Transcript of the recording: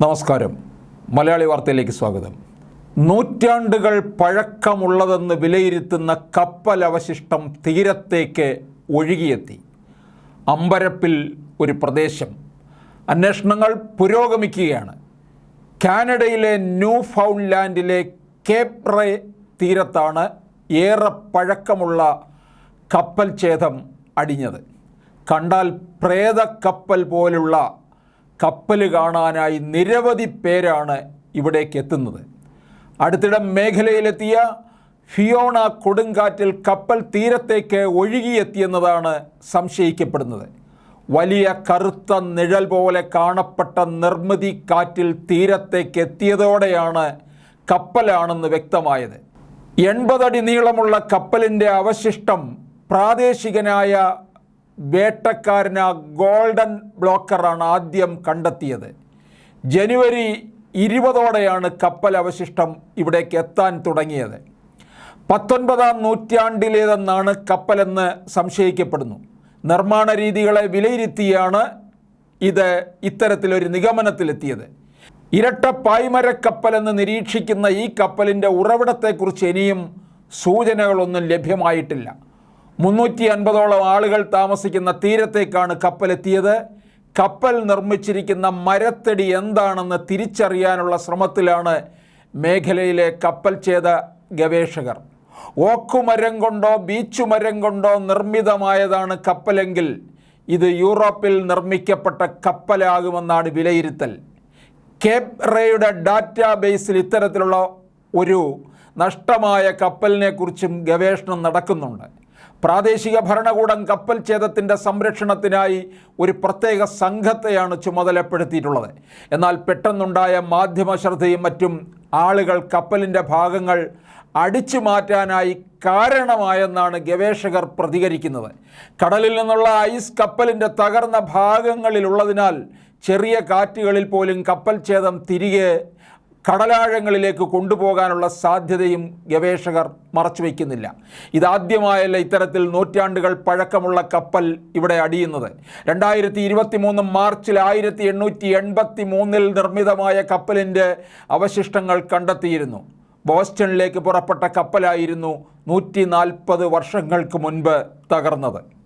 നമസ്കാരം. മലയാളി വാർത്തയിലേക്ക് സ്വാഗതം. നൂറ്റാണ്ടുകൾ പഴക്കമുള്ളതെന്ന് വിലയിരുത്തുന്ന കപ്പൽ അവശിഷ്ടം തീരത്തേക്ക് ഒഴുകിയെത്തി. അമ്പരപ്പിൽ ഒരു പ്രദേശം. അന്വേഷണങ്ങൾ പുരോഗമിക്കുകയാണ്. കാനഡയിലെ ന്യൂ ഫൗണ്ട്ലാൻഡിലെ കേപ്രെ തീരത്താണ് ഏറെ പഴക്കമുള്ള കപ്പൽ ഛേദം അടിഞ്ഞത്. കണ്ടാൽ പ്രേത കപ്പൽ പോലുള്ള കപ്പൽ കാണാനായി നിരവധി പേരാണ് ഇവിടേക്ക് എത്തുന്നത്. അടുത്തിടെ മേഖലയിലെത്തിയ ഫിയോണ കൊടുങ്കാറ്റിൽ കപ്പൽ തീരത്തേക്ക് ഒഴുകിയെത്തിയെന്നതാണ് സംശയിക്കപ്പെടുന്നത്. വലിയ കറുത്ത നിഴൽ പോലെ കാണപ്പെട്ട നിർമ്മിതി കാറ്റിൽ തീരത്തേക്ക് എത്തിയതോടെയാണ് കപ്പലാണെന്ന് വ്യക്തമായത്. എൺപതടി നീളമുള്ള കപ്പലിന്റെ അവശിഷ്ടം പ്രാദേശികനായ വേട്ടക്കാരന ഗോൾഡൻ ബ്ലോക്കറാണ് ആദ്യം കണ്ടെത്തിയത്. ജനുവരി ഇരുപതോടെയാണ് കപ്പൽ അവശിഷ്ടം ഇവിടേക്ക് എത്താൻ തുടങ്ങിയത്. പത്തൊൻപതാം നൂറ്റാണ്ടിലേതെന്നാണ് കപ്പലെന്ന് സംശയിക്കപ്പെടുന്നു. നിർമ്മാണ രീതികളെ വിലയിരുത്തിയാണ് ഇത് ഇത്തരത്തിലൊരു നിഗമനത്തിലെത്തിയത്. ഇരട്ട പായ്മരക്കപ്പലെന്ന് നിരീക്ഷിക്കുന്ന ഈ കപ്പലിന്റെ ഉറവിടത്തെക്കുറിച്ച് ഇനിയും സൂചനകളൊന്നും ലഭ്യമായിട്ടില്ല. മുന്നൂറ്റി അൻപതോളം ആളുകൾ താമസിക്കുന്ന തീരത്തേക്കാണ് കപ്പലെത്തിയത്. കപ്പൽ നിർമ്മിച്ചിരിക്കുന്ന മരത്തടി എന്താണെന്ന് തിരിച്ചറിയാനുള്ള ശ്രമത്തിലാണ് മേഖലയിലെ കപ്പൽ ചെയ്ത ഗവേഷകർ. ഓക്കുമരം കൊണ്ടോ ബീച്ചുമരം കൊണ്ടോ നിർമ്മിതമായതാണ് കപ്പലെങ്കിൽ ഇത് യൂറോപ്പിൽ നിർമ്മിക്കപ്പെട്ട കപ്പലാകുമെന്നാണ് വിലയിരുത്തൽ. കേപ് റേയുടെ ഡാറ്റാ ബേസിൽ ഇത്തരത്തിലുള്ള ഒരു നഷ്ടമായ കപ്പലിനെക്കുറിച്ചും ഗവേഷണം നടക്കുന്നുണ്ട്. പ്രാദേശിക ഭരണകൂടം കപ്പൽ ഛേദത്തിന്റെ സംരക്ഷണത്തിനായി ഒരു പ്രത്യേക സംഘത്തെയാണ് ചുമതലപ്പെടുത്തിയിട്ടുള്ളത്. എന്നാൽ പെട്ടെന്നുണ്ടായ മാധ്യമ ശ്രദ്ധയും മറ്റും ആളുകൾ കപ്പലിന്റെ ഭാഗങ്ങൾ അടിച്ചു മാറ്റാനായി കാരണമായെന്നാണ് ഗവേഷകർ പ്രതികരിക്കുന്നത്. കടലിൽ നിന്നുള്ള ഐസ് കപ്പലിന്റെ തകർന്ന ഭാഗങ്ങളിലുള്ളതിനാൽ ചെറിയ കാറ്റുകളിൽ പോലും കപ്പൽ ഛേദം തിരികെ കടലാഴങ്ങളിലേക്ക് കൊണ്ടുപോകാനുള്ള സാധ്യതയും ഗവേഷകർ മറച്ചുവെക്കുന്നില്ല ഇതാദ്യമായല്ല ഇത്തരത്തിൽ നൂറ്റാണ്ടുകൾ പഴക്കമുള്ള കപ്പൽ ഇവിടെ അടിയുന്നത്. രണ്ടായിരത്തി ഇരുപത്തി മൂന്ന് മാർച്ചിൽ ആയിരത്തി എണ്ണൂറ്റി എൺപത്തി മൂന്നിൽ നിർമ്മിതമായ കപ്പലിന്റെ അവശിഷ്ടങ്ങൾ കണ്ടെത്തിയിരുന്നു. ബോസ്റ്റണിലേക്ക് പുറപ്പെട്ട കപ്പലായിരുന്നു നൂറ്റി നാൽപ്പത് വർഷങ്ങൾക്ക് മുൻപ് തകർന്നത്.